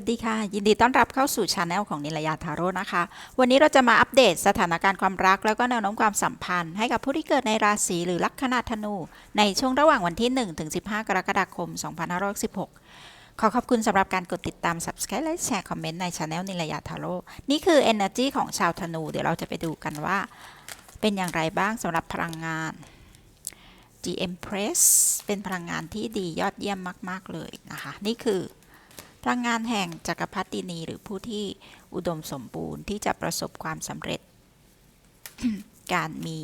สวัสดีค่ะ ยินดีต้อนรับเข้าสู่ช anel ของนิลยาทาโร่นะคะ วันนี้เราจะมาอัปเดตสถานการณ์ความรัก แล้วก็แนวโน้มความสัมพันธ์ ให้กับผู้ที่เกิดในราศีหรือลัคนาธนู ในช่วงระหว่างวันที่ 1 ถึง 15 กรกฎาคม 2516 ขอขอบคุณสำหรับการกดติดตาม subscribe และแชร์คอมเมนต์ในช anel นิลยาทาโร่นี่คือ energy ของชาวธนู เดี๋ยวเราจะไปดูกันว่า เป็นอย่างไรบ้างสำหรับพลังงาน GM Press เป็นพลังงานที่ดียอดเยี่ยมมาก ๆเลยนะคะ นี่คือ พลังงานแห่งจักรพรรดินีหรือผู้ที่อุดมสมบูรณ์ที่จะประสบความสำเร็จ การมี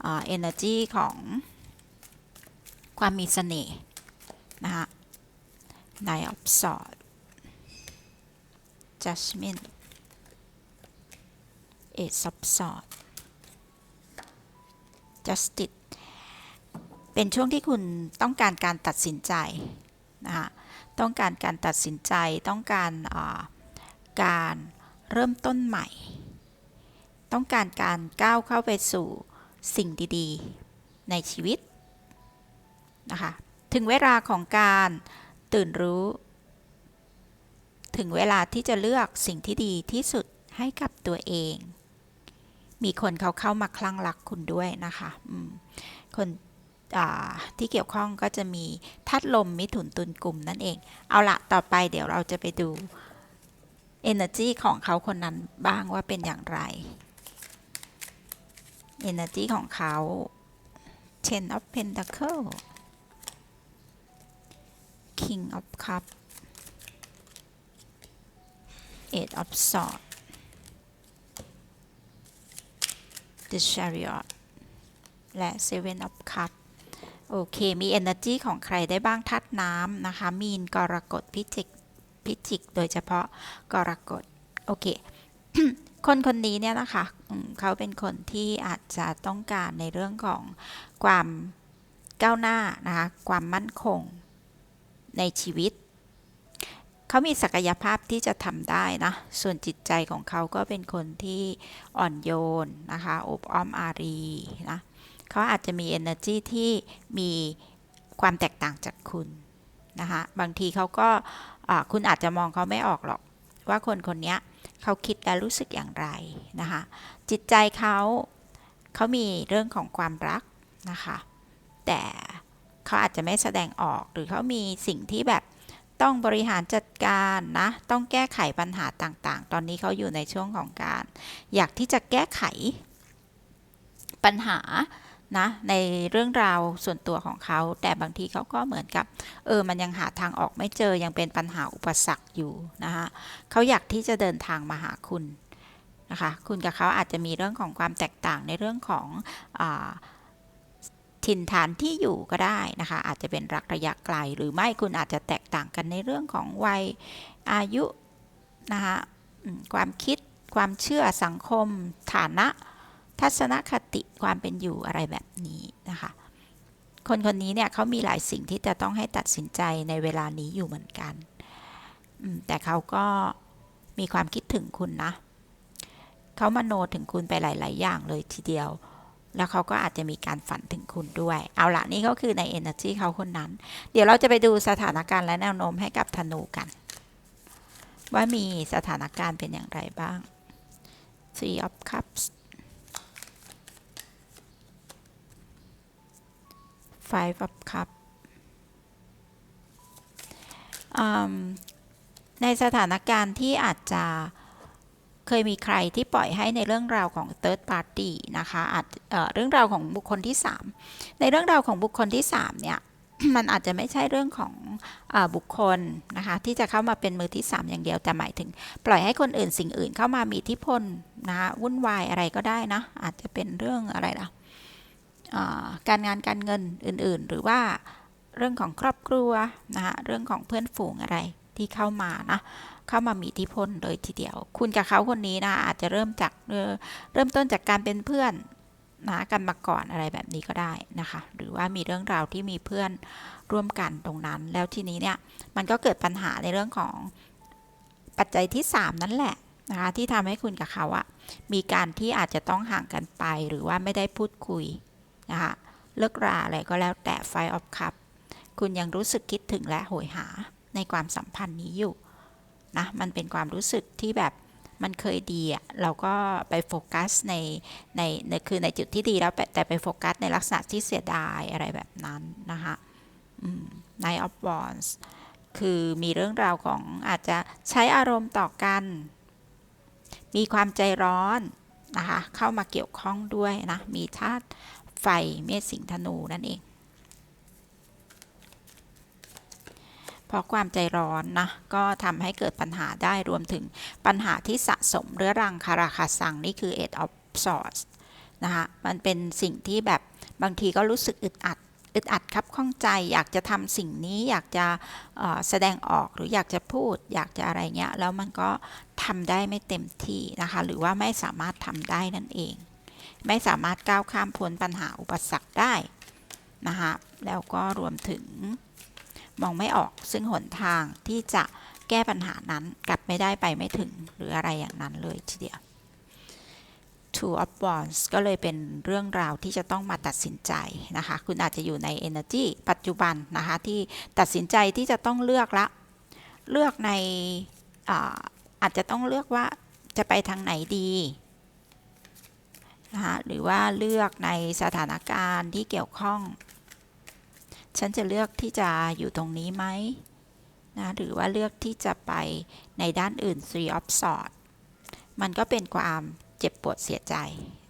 เอ่อ energy ของความมีเสน่ห์นะคะ Nine of Swords Judgment Ace of Swords Justice เป็นช่วงที่คุณต้องการการตัดสินใจนะคะ ต้องการการตัดสินใจ ต้องการการเริ่มต้นใหม่ ต้องการการก้าวเข้าไปสู่สิ่งดีๆ ในชีวิตนะคะ ถึงเวลาของการตื่นรู้ ถึงเวลาที่จะเลือกสิ่งที่ดีที่สุดให้กับตัวเอง มีคนเขาเข้ามาคลั่งรักคุณด้วยนะคะ คน ที่เกี่ยวข้องก็จะมีทัดลมมิถุนตุลกลุ่มนั่นเอง เอาละต่อไปเดี๋ยวเราจะไปดู energy ของเขาคนนั้นบ้างว่าเป็นอย่างไร energy ของเขา ten of pentacle king of cup eight of swords the chariot และ seven of cup โอเค มี energy ของใครได้บ้างทัดน้ำนะคะ มีนกรกฎพิจิกพิจิก โดยเฉพาะกรกฎ โอเค คนคนนี้เนี่ยนะคะเขาเป็นคนที่อาจจะต้องการในเรื่องของความก้าวหน้านะคะ ความมั่นคงในชีวิต เขามีศักยภาพที่จะทำได้นะ ส่วนจิตใจของเขาก็เป็นคนที่อ่อนโยนนะคะ อบอ้อมอารีนะ เขาอาจจะมี energy ที่มีความแตกต่างจากคุณนะคะ บางทีเขาก็คุณอาจจะมองเขาไม่ออกหรอก ว่าคนคนนี้เขาคิดและรู้สึกอย่างไรนะคะ จิตใจเขาเขามีเรื่องของความรักนะคะ แต่เขาอาจจะไม่แสดงออกหรือเขามีสิ่งที่แบบต้องบริหารจัดการนะ ต้องแก้ไขปัญหาต่างๆ ตอนนี้เขาอยู่ในช่วงของการ อยากที่จะแก้ไขปัญหา นะในเรื่องราวส่วนตัวของเขา แต่บางทีเขาก็เหมือนกับ เออมันยังหาทางออกไม่เจอยังเป็นปัญหาอุปสรรคอยู่นะคะเขาอยากที่จะเดินทางมาหาคุณนะคะคุณกับเขาอาจจะมีเรื่องของความแตกต่างในเรื่องของอถิ่นฐานที่อยู่ก็ได้นะคะ อาจจะเป็นรักระยะไกล หรือไม่คุณอาจจะแตกต่างกันในเรื่องของวัยอายุนะคะความคิดความเชื่อสังคมฐานะ ทัศนคติความเป็นอยู่อะไรแบบนี้นะคะ คนคนนี้เนี่ยเขามีหลายสิ่งที่จะต้องให้ตัดสินใจในเวลานี้อยู่เหมือนกัน แต่เขาก็มีความคิดถึงคุณนะ เขามาโนถึงคุณไปหลาย ๆ อย่างเลยทีเดียว แล้วเขาก็อาจจะมีการฝันถึงคุณด้วย เอาละนี่ก็คือใน energy เขาคนนั้น เดี๋ยวเราจะไปดูสถานการณ์และแนวโน้มให้กับธนูกัน ว่ามีสถานการณ์เป็นอย่างไรบ้าง Three of Cups Five of cup ในสถานการณ์ที่อาจจะเคยมีใครที่ปล่อยให้ในเรื่องราวของ third party นะคะอาจเอเรื่องราวของบุคคลที่ 3 ในเรื่องราวของบุคคลที่3เนี่ยมันอาจจะไม่ใช่เรื่องของอบุคคลนะคะที่จะเข้ามาเป็นมือที่ 3 อย่างเดียวแต่หมายถึง ปล่อยให้คนอื่นสิ่งอื่นเข้ามามีอิทธิพลนะคะวุ่นวายอะไรก็ได้นะอาจจะเป็นเรื่องอะไรล่ะ การงานการเงินอื่นๆ หรือว่าเรื่องของครอบครัวนะคะเรื่องของเพื่อนฝูงอะไรที่เข้ามานะเข้ามามีอิทธิพลเลยทีเดียว คุณกับเขาคนนี้นะอาจจะเริ่มจากเริ่มต้นจากการเป็นเพื่อนนะกันมาก่อนอะไรแบบนี้ก็ได้นะคะ หรือว่ามีเรื่องราวที่มีเพื่อนร่วมกันตรงนั้น แล้วทีนี้เนี่ยมันก็เกิดปัญหาในเรื่องของปัจจัยที่ 3 นั่นแหละนะคะที่ทำให้คุณกับเขาอะมีการที่อาจจะต้องห่างกันไป หรือว่าไม่ได้พูดคุย นะคะเลิกราอะไรก็แล้วแต่ไฟออฟคัพคุณยังรู้สึกคิดถึงและโหยหาในความสัมพันธ์นี้อยู่นะมันเป็นความรู้สึกที่แบบมันเคยดีอะเราก็ไปโฟกัสในในในคือในจุดที่ดีแล้วแต่ไปโฟกัสในลักษณะที่เสียดายอะไรแบบนั้นนะคะอืม Nine of Wands คือมีเรื่องราวของอาจจะใช้อารมณ์ต่อกัน มีความใจร้อนนะคะเข้ามาเกี่ยวข้องด้วยนะ มีธาตุ ไฟเมษสิงธนูนั่นเองเพราะความใจร้อนนะก็ทำให้เกิดปัญหาได้รวมถึงปัญหาที่สะสมเรื้อรังคาราคาซังนี่คือ Eight of Swords นะคะมันเป็นสิ่งที่แบบบางทีก็รู้สึกอึดอัดอึดอัดครับข้องใจอยากจะทำสิ่งนี้อยากจะแสดงออกหรืออยากจะพูด อยากจะอะไรเงี้ยแล้วมันก็ทำได้ไม่เต็มที่นะคะหรือว่าไม่สามารถทำได้นั่นเอง ไม่สามารถก้าวข้ามพ้นปัญหาอุปสรรคได้นะคะแล้วก็รวมถึงมองไม่ออกซึ่งหนทางที่จะแก้ปัญหานั้นกลับไม่ได้ไปไม่ถึงหรืออะไรอย่างนั้นเลยทีเดียว Two of Wands ก็เลยเป็นเรื่องราวที่จะต้องมาตัดสินใจนะคะ คุณอาจจะอยู่ใน energy ปัจจุบันนะคะที่ตัดสินใจที่จะต้องเลือกละ เลือกในอาอาจจะต้องเลือกว่าจะไปทางไหนดี นะคะหรือว่าเลือกในสถานการณ์ที่เกี่ยวข้อง ฉันจะเลือกที่จะอยู่ตรงนี้ไหมนะหรือว่าเลือกที่จะไปในด้านอื่น Three of Swords มันก็เป็นความเจ็บปวดเสียใจ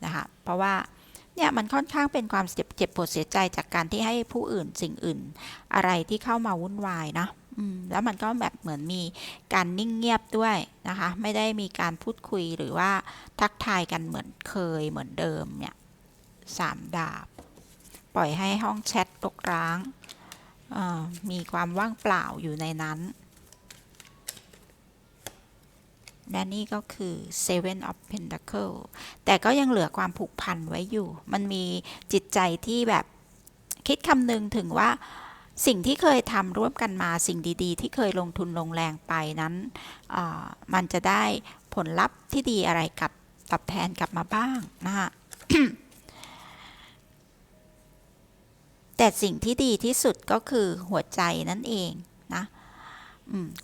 นะคะเพราะว่าเนี่ยมันค่อนข้างเป็นความเจ็บเจ็บปวดเสียใจจากการที่ให้ผู้อื่นสิ่งอื่น อะไรที่เข้ามาวุ่นวายนะ แล้วมันก็แบบเหมือนมีการนิ่งเงียบด้วยนะคะ ไม่ได้มีการพูดคุยหรือว่าทักทายกันเหมือนเคยเหมือนเดิมเนี่ยสามดาบ ปล่อยให้ห้องแชทรกร้าง มีความว่างเปล่าอยู่ในนั้น และนี่ก็คือ Seven of Pentacle แต่ก็ยังเหลือความผูกพันไว้อยู่ มันมีจิตใจที่แบบคิดคำนึงถึงว่า สิ่งที่เคยทำร่วมกันมาสิ่งดีๆ ที่เคยลงทุนลงแรงไปนั้นมันจะได้ผลลัพธ์ที่ดีอะไรกลับตอบแทนกลับมาบ้างนะคะแต่สิ่งที่ดีที่สุดก็คือหัวใจนั่นเองนะ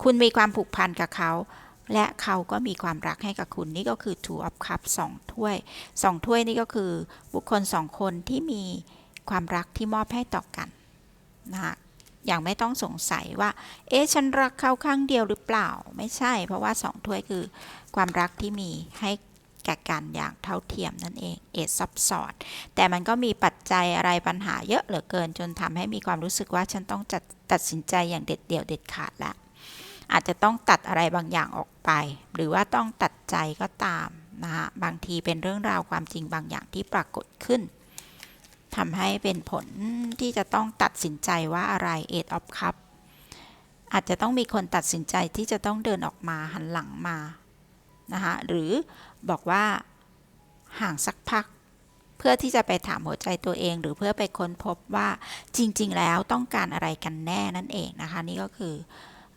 คุณมีความผูกพันกับเขา และเขาก็มีความรักให้กับคุณนี่ก็คือ two of cups สองถ้วยสองถ้วยนี่ก็คือบุคคลสองคนที่มีความรักที่มอบให้ต่อกัน นะคะอย่างไม่ต้องสงสัยว่า เอ๊ะ ฉันรักเขาข้างเดียวหรือเปล่า ไม่ใช่ เพราะว่าสองถ้วยคือความรักที่มีให้แก่กันอย่างเท่าเทียมนั่นเอง เอซับสอดแต่มันก็มีปัจจัยอะไรปัญหาเยอะเหลือเกิน จนทำให้มีความรู้สึกว่าฉันต้องจัดตัดสินใจอย่างเด็ดเดี่ยวเด็ดขาดละอาจจะต้องตัดอะไรบางอย่างออกไป หรือว่าต้องตัดใจก็ตามนะคะบางทีเป็นเรื่องราวความจริงบางอย่างที่ปรากฏขึ้น ทำให้เป็นผลที่จะต้องตัดสินใจว่าอะไร Eight of Cup อาจจะต้องมีคนตัดสินใจที่จะต้องเดินออกมาหันหลังมานะคะหรือบอกว่าห่างสักพัก เพื่อที่จะไปถามหัวใจตัวเอง หรือเพื่อไปค้นพบว่าจริง ๆ แล้วต้องการอะไรกันแน่นั่นเองนะคะ นี่ก็คือ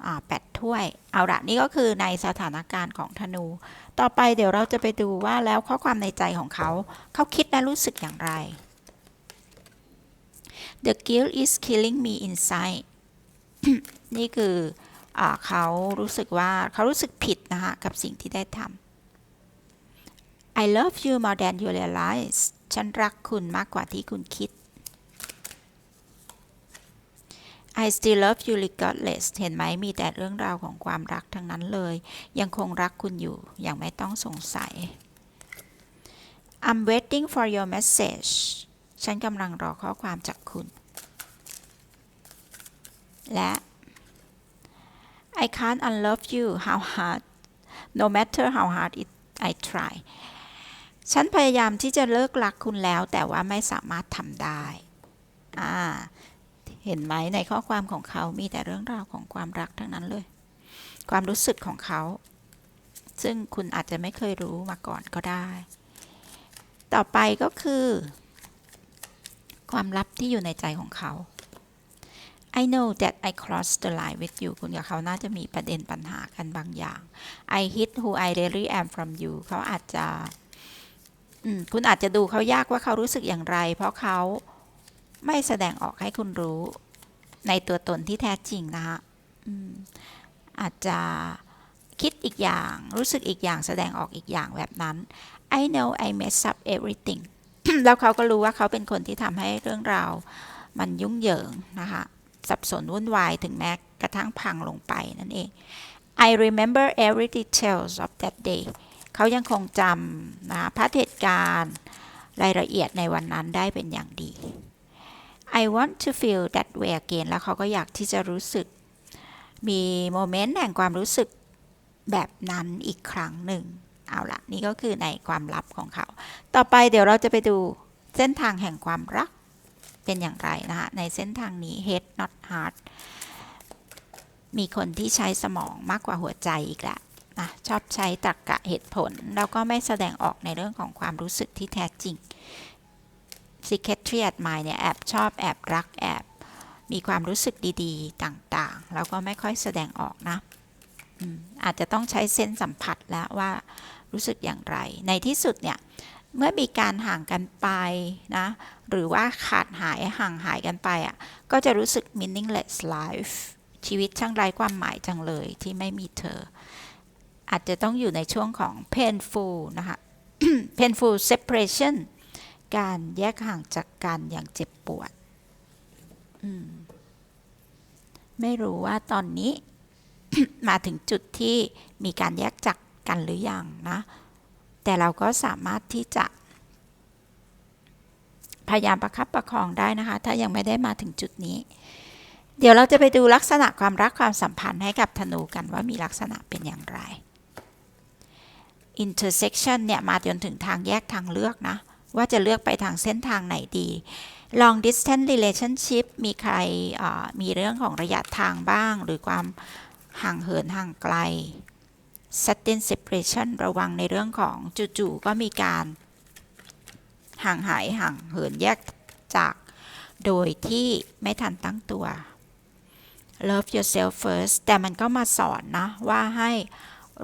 อาแปดถ้วย เอาละนี่ก็คือในสถานการณ์ของธนู ต่อไปเดี๋ยวเราจะไปดูว่าแล้วข้อความในใจของเขา เขาคิดและรู้สึกอย่างไร The guilt is killing me inside นี่คืออเขารู้สึกว่าเขารู้สึกผิดนะคะกับสิ่งที่ได้ทำ I love you more than you realize ฉันรักคุณมากกว่าที่คุณคิด I still love you regardless เห็นไหมมีแต่เรื่องราวของความรักทั้งนั้นเลย ยังคงรักคุณอยู่ อย่างไม่ต้องสงสัย I'm waiting for your message ฉันกำลังรอข้อความจากคุณ และ I can't unlove you how hard no matter how hard it I try ฉันพยายามที่จะเลิกรักคุณแล้ว แต่ว่าไม่สามารถทำได้อ่าเห็นไหมในข้อความของเขามีแต่เรื่องราวของความรักทั้งนั้นเลย ความรู้สึกของเขา ซึ่งคุณอาจจะไม่เคยรู้มาก่อนก็ได้ ต่อไปก็คือ ความลับที่อยู่ในใจของเขา I know that I crossed the line with you คุณกับเขาน่าจะมีประเด็นปัญหากันบางอย่าง I hid who I really am from you เขาอาจจะคุณอาจจะดูเขายากว่าเขารู้สึกอย่างไร เพราะเขาไม่แสดงออกให้คุณรู้ในตัวตนที่แท้จริงนะคะอืมอาจจะคิดอีกอย่างรู้สึกอีกอย่างแสดงออกอีกอย่างแบบนั้น I know I mess up everything แล้วเขาก็รู้ว่าเขาเป็นคนที่ทำให้เรื่องราวมันยุ่งเหยิงนะคะสับสนวุ่นวายถึงแม้กระทั่งพังลงไปนั่นเอง I remember every details of that day เขายังคงจำนะพาเหตุการณ์รายละเอียดในวันนั้นได้เป็นอย่างดี I want to feel that way again แล้วเขาก็อยากที่จะรู้สึก มีโมเมนต์แห่งความรู้สึกแบบนั้นอีกครั้งหนึ่ง เอาละนี่ก็คือในความลับของเขา ต่อไปเดี๋ยวเราจะไปดูเส้นทางแห่งความรักเป็นอย่างไรนะคะในเส้นทางนี้ head not heart มีคนที่ใช้สมองมากกว่าหัวใจอีกแหละนะชอบใช้ตรรกะเหตุผล แล้วก็ไม่แสดงออกในเรื่องของความรู้สึกที่แท้จริง s e c r e t r y Admirer เนี่ยแอบชอบแอบรักแอบมีความรู้สึกดีๆ ต่างๆ แล้วก็ไม่ค่อยแสดงออกนะอาจจะต้องใช้เส้นสัมผัสแล้วว่ารู้สึกอย่างไร ในที่สุดเนี่ย เมื่อมีการห่างกันไปนะหรือว่าขาดหายห่างหายกันไปอะก็จะรู้สึก meaningless life ชีวิตช่างไร้ความหมายจังเลยที่ไม่มีเธอ อาจจะต้องอยู่ในช่วงของ painful นะคะ painful separation การแยกห่างจากกันอย่างเจ็บปวดมไม่รู้ว่าตอนนี้ มาถึงจุดที่มีการแยกจากกันหรือยังนะ แต่เราก็สามารถที่จะพยายามประคับประคองได้นะคะ ถ้ายังไม่ได้มาถึงจุดนี้ เดี๋ยวเราจะไปดูลักษณะความรักความสัมพันธ์ให้กับธนูกันว่ามีลักษณะเป็นอย่างไร intersection เนี่ยมาจนถึงทางแยกทางเลือกนะ ว่าจะเลือกไปทางเส้นทางไหนดี long distance relationship มีใครมีเรื่องของระยะทางบ้าง หรือความห่างเหินห่างไกล sudden separation ระวังในเรื่องของจู่ๆก็มีการห่างหายห่างเหินแยกจากโดยที่ไม่ทันตั้งตัว love yourself first แต่มันก็มาสอนนะ ว่าให้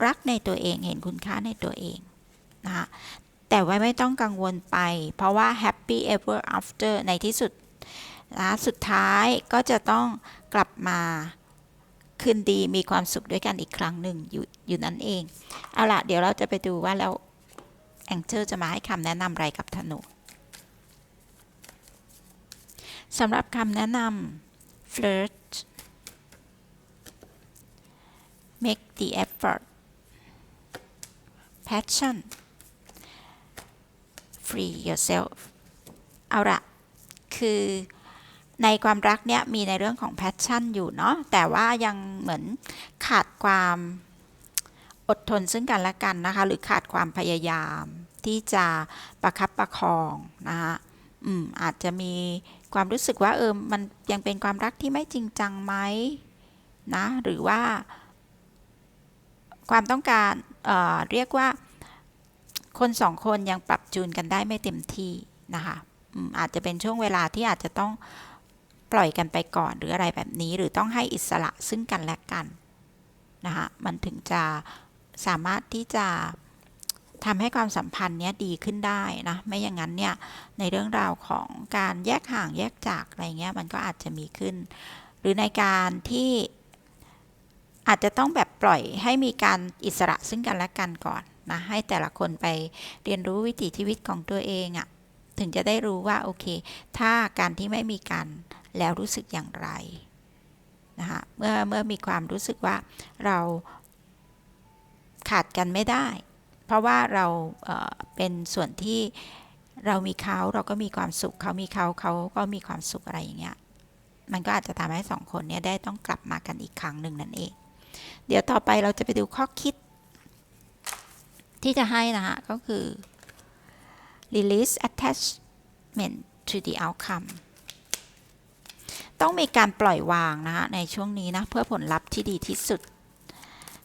รักในตัวเองเห็นคุณค่าในตัวเองนะคะแต่ว่าไม่ต้องกังวลไป เพราะว่า happy ever after ในที่สุดนะสุดท้ายก็จะต้องกลับมา คืนดีมีความสุขด้วยกันอีกครั้งหนึ่งอยู่อยู่นั่นเอง เอาละเดี๋ยวเราจะไปดูว่าแล้วแองเจิลจะมาให้คำแนะนำอะไรกับธนูสำหรับคำแนะนำ flirt make the effort passion free yourself เอาละคือ ในความรักเนี่ยมีในเรื่องของ passion อยู่เนาะแต่ว่ายังเหมือนขาดความอดทนซึ่งกันและกันนะคะ หรือขาดความพยายามที่จะประคับประคองนะคะอืมอาจจะมีความรู้สึกว่าเออมันยังเป็นความรักที่ไม่จริงจังไหมนะหรือว่า ความต้องการเเรียกว่าคนสองคนยังปรับจูนกันได้ไม่เต็มที่นะคะอาจจะเป็นช่วงเวลาที่อาจจะต้อง ปล่อยกันไปก่อนหรืออะไรแบบนี้ หรือต้องให้อิสระซึ่งกันและกันนะคะมันถึงจะสามารถที่จะทำให้ความสัมพันธ์เนี้ยดีขึ้นได้นะไม่อย่างนั้นเนี่ยในเรื่องราวของการแยกห่างแยกจากอะไรเงี้ยมันก็อาจจะมีขึ้น หรือในการที่อาจจะต้องแบบปล่อยให้มีการอิสระซึ่งกันและกันก่อนนะให้แต่ละคนไปเรียนรู้วิถีชีวิตของตัวเองอะ่ะถึงจะได้รู้ว่าโอเค ถ้าการที่ไม่มีการ แล้วรู้สึกอย่างไรนะคะเมื่อเมื่อมีความรู้สึกว่าเราขาดกันไม่ได้ เพราะว่าเราเเป็นส่วนที่เรามีเขาเราก็มีความสุขเขามีเขาเขาก็มีความสุขอะไรอย่างเงี้ยมันก็อาจจะทำให้สองคนนี้ได้ต้องกลับมากันอีกครั้งหนึ่งนั่นเอง เดี๋ยวต่อไปเราจะไปดูข้อคิด ที่จะให้นะคะก็คือ release attachment to the outcome ต้องมีการปล่อยวางนะคะในช่วงนี้นะเพื่อผลลัพธ์ที่ดีที่สุด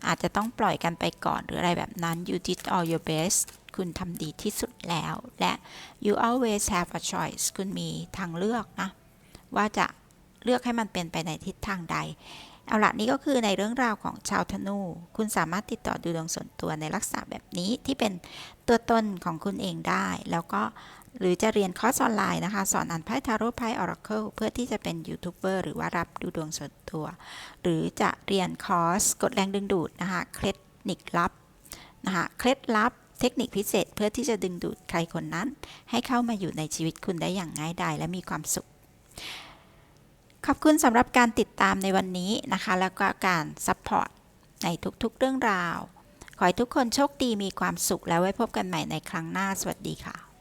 อาจจะต้องปล่อยกันไปก่อนหรืออะไรแบบนั้น you did all your best คุณทำดีที่สุดแล้ว และ you always have a choice คุณมีทางเลือกนะ ว่าจะเลือกให้มันเป็นไปในทิศทางใด เอาละนี่ก็คือในเรื่องราวของชาวธนู คุณสามารถติดต่อดูดวงส่วนตัวในลักษณะแบบนี้ที่เป็นตัวตนของคุณเองได้ แล้วก็ หรือจะเรียนคอร์สออนไลน์นะคะ สอนอ่านไพ่ทาโร่ไพ่ออราเคิลเพื่อที่จะเป็นยูทูบเบอร์หรือว่ารับดูดวงส่วนตัว หรือจะเรียนคอร์สกดแรงดึงดูดนะคะ เคล็ดนิคลับนะคะเคล็ดลับเทคนิคพิเศษเพื่อที่จะดึงดูดใครคนนั้น ให้เข้ามาอยู่ในชีวิตคุณได้อย่างง่ายดายและมีความสุข ขอบคุณสำหรับการติดตามในวันนี้นะคะ แล้วก็การซัพพอร์ตในทุกๆเรื่องราว ขอให้ทุกคนโชคดีมีความสุขแล้วไว้พบกันใหม่ในครั้งหน้า สวัสดีค่ะ